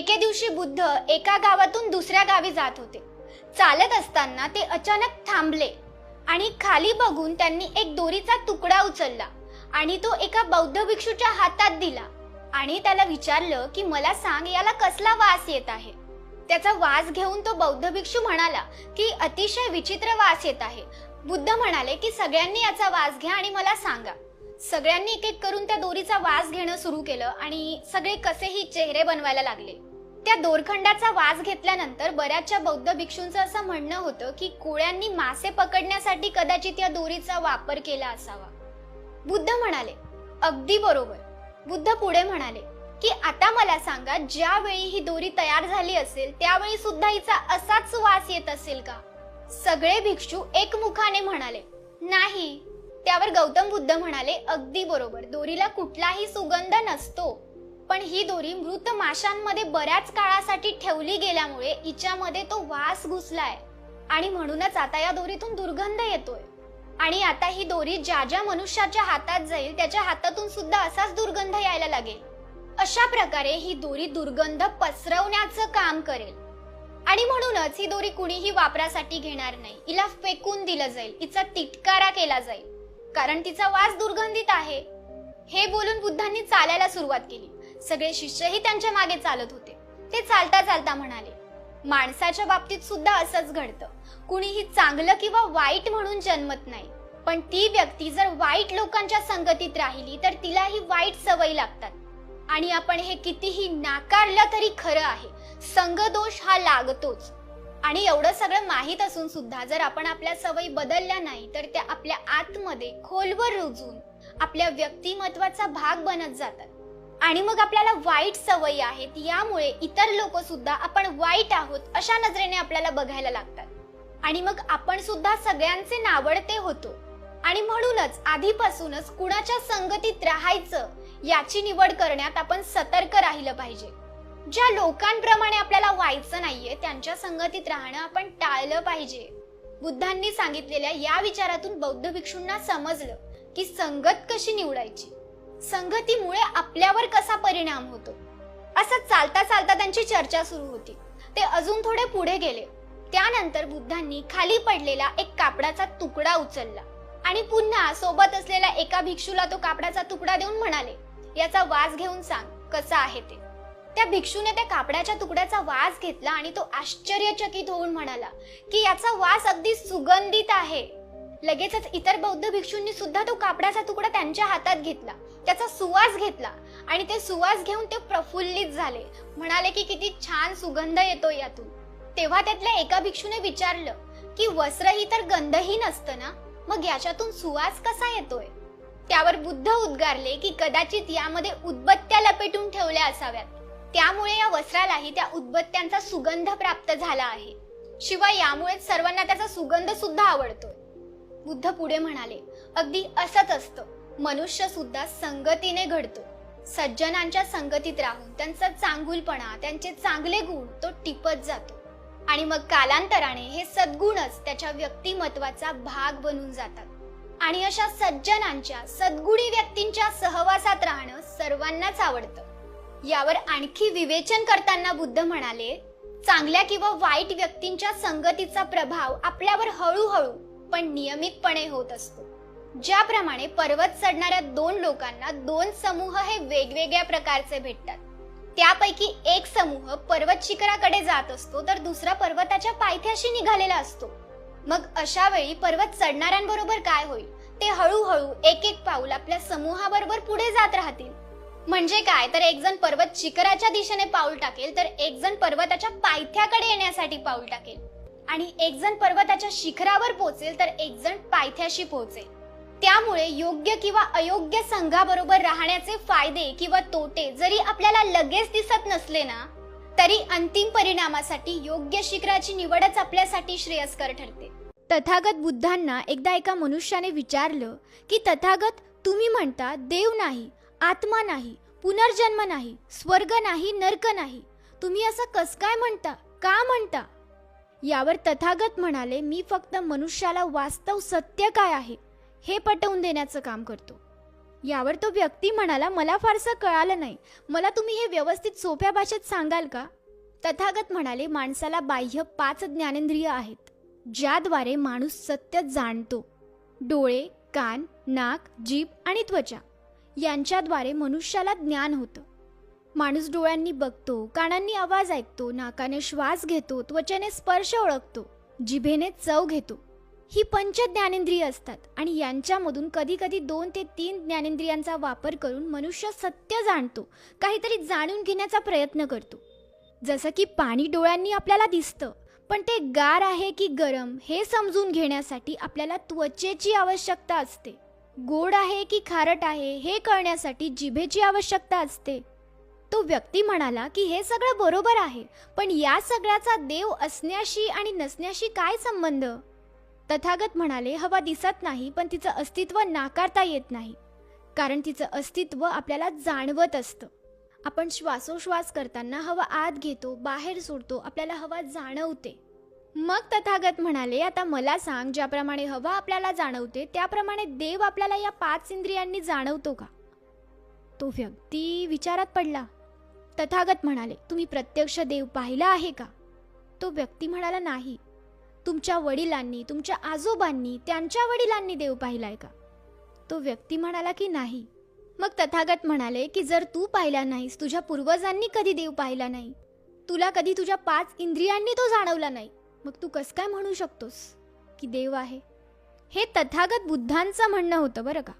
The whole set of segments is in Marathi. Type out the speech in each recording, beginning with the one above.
एके दिवशी बुद्ध एका गावातून दुसऱ्या गावी जात होते. चालत असताना ते अचानक थांबले आणि खाली बघून त्यांनी एक दोरीचा तुकडा उचलला आणि तो एका बौद्ध भिक्षूच्या हातात दिला आणि त्याला विचारलं की मला सांग याला कसला वास येत आहे? त्याचा वास घेऊन तो बौद्ध भिक्षू म्हणाला की अतिशय विचित्र वास येत आहे. बुद्ध म्हणाले की सगळ्यांनी याचा वास घ्या आणि मला सांगा. सगळ्यांनी एक एक करून त्या दोरीचा वास घेणं सुरू केलं आणि सगळे कसेही चेहरे बनवायला लागले. त्या दोरखंडाचा वास घेतल्यानंतर बऱ्याचशा बौद्ध भिक्षूंचं असं म्हणणं होतं की कोळ्यांनी मासे पकडण्यासाठी कदाचित या दोरीचा वापर केला असावा. बुद्ध म्हणाले अगदी बरोबर. बुद्ध पुढे म्हणाले की आता मला सांगा ज्यावेळी ही दोरी तयार झाली असेल त्यावेळी सुद्धा हिचा असाच वास येत असेल का? सगळे भिक्षू एकमुखाने म्हणाले नाही. त्यावर गौतम बुद्ध म्हणाले अगदी बरोबर. दोरीला कुठलाही सुगंध नसतो. पण ही दोरी मृत माशांमध्ये बऱ्याच काळासाठी ठेवली गेल्यामुळे हिच्यामध्ये तो वास घुसलाय. आणि म्हणूनच आता या दोरीतून दुर्गंध येतोय. आणि आता ही दोरी ज्या ज्या मनुष्याच्या हातात जाईल त्याच्या हातातून सुद्धा असाच दुर्गंध यायला लागेल. अशा प्रकारे ही दोरी दुर्गंध पसरवण्याचं काम करेल. आणि म्हणूनच ही दोरी कुणीही वापरासाठी घेणार नाही. हिला फेकून दिलं जाईल. हिचा तिटकारा केला जाईल. कारण तिचा वास दुर्गंधित आहे. हे बोलून बुद्धांनी चालायला सुरुवात केली. सगळे शिष्यही त्यांच्या मागे चालत होते. ते चालता चालता म्हणाले माणसाच्या बाबतीत सुद्धा असंच घडतं. कुणीही चांगलं किंवा वाईट म्हणून जन्मत नाही. पण ती व्यक्ती जर वाईट लोकांच्या संगतीत राहिली तर तिलाही वाईट सवयी लागतात. आणि आपण हे कितीही नाकारलं तरी खरं आहे. संगदोष हा लागतोच. आणि एवढं सगळं माहीत असून सुद्धा जर आपण आपल्या सवयी बदलल्या नाही तर त्या आपल्या आतमध्ये खोलवर रुजून आपल्या व्यक्तिमत्वाचा भाग बनत जातात. आणि मग आपल्याला वाईट सवयी आहेत यामुळे इतर लोक सुद्धा आपण वाईट आहोत अशा नजरेने आपल्याला बघायला लागतात. आणि मग आपण सुद्धा सगळ्यांचे नावडते होतो. आणि म्हणूनच आधीपासूनच कुणाच्या संगतीत राहायचं याची निवड करण्यात आपण सतर्क राहिलं पाहिजे. ज्या लोकांप्रमाणे आपल्याला व्हायचं नाहीये त्यांच्या संगतीत राहणं आपण टाळलं पाहिजे. बुद्धांनी सांगितलेल्या या विचारातून बौद्ध भिक्षूंना समजलं की संगत कशी निवडायची. संगतीमुळे आपल्यावर कसा परिणाम होतो? असं चालता चालता त्यांची चर्चा सुरू होती. ते अजून थोडे पुढे गेले. त्यानंतर बुद्धांनी खाली पडलेला एक कापडाचा तुकडा उचलला आणि पुन्हा सोबत असलेल्या एका भिक्षूला तो कापडाचा तुकडा देऊन म्हणाले याचा वास घेऊन सांग कसा आहे ते. त्या भिक्षूने त्या कापडाच्या तुकड्याचा वास घेतला आणि तो आश्चर्यचकित होऊन म्हणाला की याचा वास अगदी सुगंधित आहे. लगेचच इतर बौद्ध भिक्षूंनी सुद्धा तो कापडाचा तुकडा त्यांच्या हातात घेतला. त्याचा सुवास घेतला. आणि ते सुवास घेऊन ते प्रफुल्लित झाले. म्हणाले की किती छान सुगंध येतो यातून. तेव्हा त्यातल्या एका भिक्षूने विचारलं की वस्त्र ही तर गंधही नसतं ना? मग याच्यातून सुवास कसा येतोय? त्यावर बुद्ध उद्गारले की कदाचित यामध्ये उदबत्त्या लपेटून ठेवल्या असाव्यात. त्यामुळे या वस्त्रालाही त्या उदबत्त्यांचा सुगंध प्राप्त झाला आहे. शिवाय यामुळे सर्वांना त्याचा सुगंध सुद्धा आवडतोय. बुद्ध पुढे म्हणाले अगदी असंच असतं. मनुष्य सुद्धा संगतीने घडतो. सज्जनांच्या संगतीत राहून त्यांचा चांगुलपणा त्यांचे चांगले गुण तो टिपत जातो. आणि मग कालांतराने हे सद्गुणच त्याच्या व्यक्तिमत्वाचा भाग बनून जातात. आणि अशा सज्जनांच्या सद्गुणी व्यक्तींच्या सहवासात राहणं सर्वांनाच आवडतं. यावर आणखी विवेचन करताना बुद्ध म्हणाले चांगल्या किंवा वाईट व्यक्तींच्या संगतीचा प्रभाव आपल्यावर हळूहळू पण नियमितपणे होत असतो. ज्याप्रमाणे पर्वत चढणाऱ्या दोन लोकांना दोन समूह हे वेगवेगळ्या प्रकारचे भेटतात. त्यापैकी एक समूह पर्वत शिखराकडे जात असतो तर दुसरा पर्वताच्या पायथ्याशी निघालेला असतो. मग अशा वेळी पर्वत चढणाऱ्यांबरोबर काय होईल? ते हळूहळू एक एक पाऊल आपल्या समूहाबरोबर पुढे जात राहतील. म्हणजे काय? तर एक जण पर्वत शिखराच्या दिशेने पाऊल टाकेल तर एक जण पर्वताच्या पायथ्याकडे येण्यासाठी पाऊल टाकेल. आणि एक जण पर्वताच्या शिखरावर पोहोचेल तर एक जण पायथ्याशी पोहोचेल. त्यामुळे योग्य किंवा अयोग्य संघाबरोबर राहण्याचे फायदे किंवा तोटे जरी आपल्याला लगेच दिसत नसले ना तरी अंतिम परिणामासाठी योग्य शिखराची निवडच आपल्यासाठी श्रेयस्कर ठरते. तथागत बुद्धांना एकदा एका मनुष्याने विचारलं की तथागत तुम्ही म्हणता देव नाही आत्मा नाही पुनर्जन्म नाही स्वर्ग नाही नर्क नाही. तुम्ही असं कस काय म्हणता का म्हणता? यावर तथागत म्हणाले मी फक्त मनुष्याला वास्तव सत्य काय आहे? हे पटवून देण्याचं काम करतो. यावर तो व्यक्ती म्हणाला मला फारसं कळालं नाही. मला तुम्ही हे व्यवस्थित सोप्या भाषेत सांगाल का? तथागत म्हणाले माणसाला बाह्य पाच ज्ञानेंद्रिय आहेत ज्याद्वारे माणूस सत्य जाणतो. डोळे कान नाक जीभ आणि त्वचा यांच्याद्वारे मनुष्याला ज्ञान होतं. माणूस डोळ्यांनी बघतो कानांनी आवाज ऐकतो नाकाने श्वास घेतो त्वचेने स्पर्श ओळखतो जिभेने चव घेतो. ही पंच ज्ञानेंद्रिय असतात. आणि यांच्यामधून कधी कधी दोन ते तीन ज्ञानेंद्रियांचा वापर करून मनुष्य सत्य जाणतो काहीतरी जाणून घेण्याचा प्रयत्न करतो. जसं की पाणी डोळ्यांनी आपल्याला दिसतं पण ते गार आहे की गरम हे समजून घेण्यासाठी आपल्याला त्वचेची आवश्यकता असते. गोड आहे की खारट आहे हे कळण्यासाठी जिभेची आवश्यकता असते. तो व्यक्ती म्हणाला की हे सगळं बरोबर आहे पण या सगळ्याचा देव असण्याशी आणि नसण्याशी काय संबंध? तथागत म्हणाले हवा दिसत नाही पण तिचं अस्तित्व नाकारता येत नाही. कारण तिचं अस्तित्व आपल्याला जाणवत असतं. आपण श्वासोश्वास करताना हवा आत घेतो बाहेर सोडतो आपल्याला हवा जाणवते. मग तथागत म्हणाले आता मला सांग ज्याप्रमाणे हवा आपल्याला जाणवते त्याप्रमाणे देव आपल्याला या पाच इंद्रियांनी जाणवतो का? तो व्यक्ती विचारात पडला. तथागत म्हणाले तुम्ही प्रत्यक्ष देव पाहिला आहे का? तो व्यक्ती म्हणाला नाही. तुमच्या वडिलांनी तुमच्या आजोबांनी त्यांच्या वडिलांनी देव पाहिलाय का? तो व्यक्ती म्हणाला की नाही. मग तथागत म्हणाले की जर तू पाहिला नाहीस तुझ्या पूर्वजांनी कधी देव पाहिला नाही? तुला कधी तुझ्या पाच इंद्रियांनी तो जाणवला नाही? मग तू कस काय म्हणू शकतोस की देव आहे? हे तथागत बुद्धांचं म्हणणं होतं बरं का.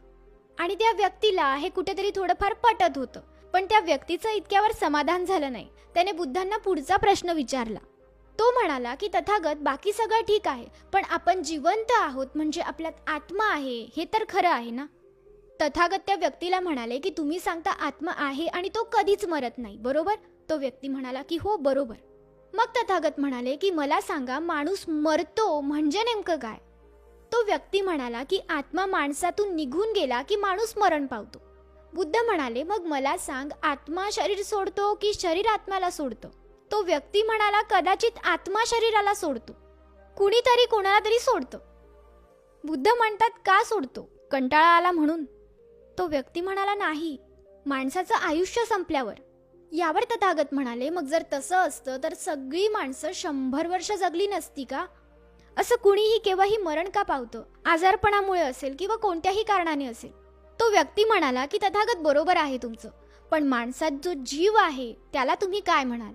आणि त्या व्यक्तीला हे कुठेतरी थोडंफार पटत होतं. पण त्या व्यक्तीचं इतक्यावर समाधान झालं नाही. त्याने बुद्धांना पुढचा प्रश्न विचारला. तो म्हणाला की तथागत बाकी सगळं ठीक आहे पण आपण जिवंत आहोत म्हणजे आपल्यात आत्मा आहे हे तर खरं आहे ना? तथागत त्या व्यक्तीला म्हणाले की तुम्ही सांगता आत्मा आहे आणि तो कधीच मरत नाही बरोबर? तो व्यक्ती म्हणाला की हो बरोबर. मग तथागत म्हणाले की मला सांगा माणूस मरतो म्हणजे नेमकं काय? तो व्यक्ती म्हणाला की आत्मा माणसातून निघून गेला की माणूस मरण पावतो. बुद्ध म्हणाले मग मला सांग आत्मा शरीर सोडतो की शरीर आत्म्याला सोडतं? तो व्यक्ती म्हणाला कदाचित आत्मा शरीराला सोडतो. कुणीतरी कोणाला तरी सोडतं. बुद्ध म्हणतात का सोडतो? कंटाळा आला म्हणून. तो व्यक्ती म्हणाला नाही माणसाचं आयुष्य संपल्यावर. यावर तथागत म्हणाले मग जर तसं असतं तर सगळी माणसं शंभर वर्ष जगली नसती का? असं कुणीही केव्हाही मरण का पावतं? आजारपणामुळे असेल किंवा कोणत्याही कारणाने असेल. तो व्यक्ती म्हणाला की तथागत बरोबर आहे तुमचं पण माणसात जो जीव आहे त्याला तुम्ही काय म्हणाल?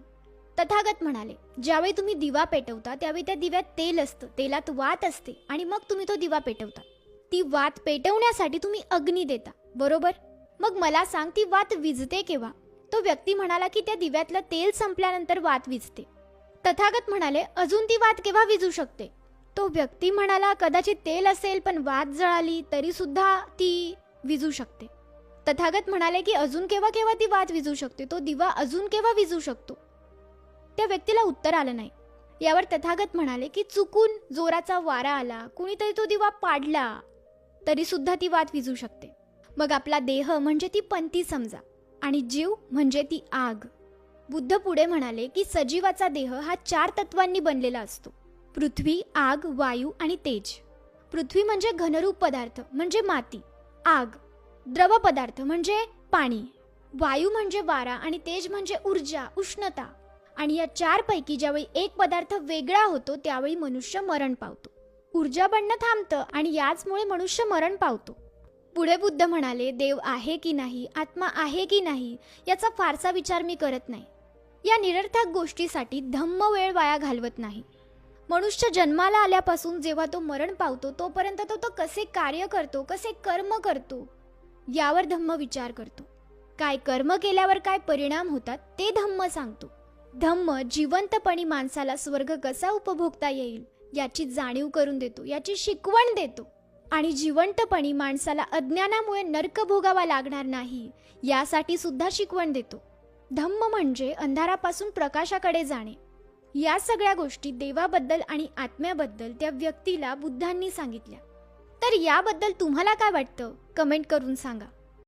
तथागत म्हणाले ज्यावेळी तुम्ही दिवा पेटवता त्यावेळी त्या दिव्यात तेल असतं तेलात वात असते आणि मग तुम्ही तो दिवा पेटवता. ती वात पेटवण्यासाठी तुम्ही अग्नी देता बरोबर? मग मला सांग ती वात विजते केव्हा? तो व्यक्ती म्हणाला की त्या दिव्यातलं तेल संपल्यानंतर वात विजते. तथागत म्हणाले अजून ती वात केव्हा विजू शकते? तो व्यक्ती म्हणाला कदाचित तेल असेल पण वात जळाली तरी सुद्धा ती विजू शकते. तथागत म्हणाले की अजून केव्हा केव्हा ती वात विजू शकते? तो दिवा अजून केव्हा विजू शकतो? त्या व्यक्तीला उत्तर आलं नाही. यावर तथागत म्हणाले की चुकून जोराचा वारा आला कुणीतरी तो दिवा पाडला तरीसुद्धा ती वात विजू शकते. मग आपला देह म्हणजे ती पंथी समजा आणि जीव म्हणजे ती आग. बुद्ध पुढे म्हणाले की सजीवाचा देह हा चार तत्वांनी बनलेला असतो. पृथ्वी आग वायू आणि तेज. पृथ्वी म्हणजे घनरूप पदार्थ म्हणजे माती. आग द्रव पदार्थ म्हणजे पाणी. वायू म्हणजे वारा आणि तेज म्हणजे ऊर्जा उष्णता. आणि या चारपैकी ज्यावेळी एक पदार्थ वेगळा होतो त्यावेळी मनुष्य मरण पावतो. ऊर्जा बनणं थांबतं आणि याचमुळे मनुष्य मरण पावतो. पुढे बुद्ध म्हणाले देव आहे की नाही आत्मा आहे की नाही याचा फारसा विचार मी करत नाही. या निरर्थक गोष्टीसाठी धम्म वेळ वाया घालवत नाही. मनुष्य जन्माला आल्यापासून जेव्हा तो मरण पावतो तोपर्यंत तो तो कसे कार्य करतो कसे कर्म करतो यावर धम्म विचार करतो. काय कर्म केल्यावर काय परिणाम होतात ते धम्म सांगतो. धम्म जिवंतपणी माणसाला स्वर्ग कसा उपभोगता येईल याची जाणीव करून देतो याची शिकवण देतो. आणि जिवंतपणी माणसाला अज्ञानामुळे नर्क भोगावा लागणार नाही यासाठी सुद्धा शिकवण देतो. धम्म म्हणजे अंधारापासून प्रकाशाकडे जाणे. या सगळ्या गोष्टी देवाबद्दल आणि आत्म्याबद्दल त्या व्यक्तीला बुद्धांनी सांगितल्या. तर याबद्दल तुम्हाला काय वाटतं? कमेंट करून सांगा.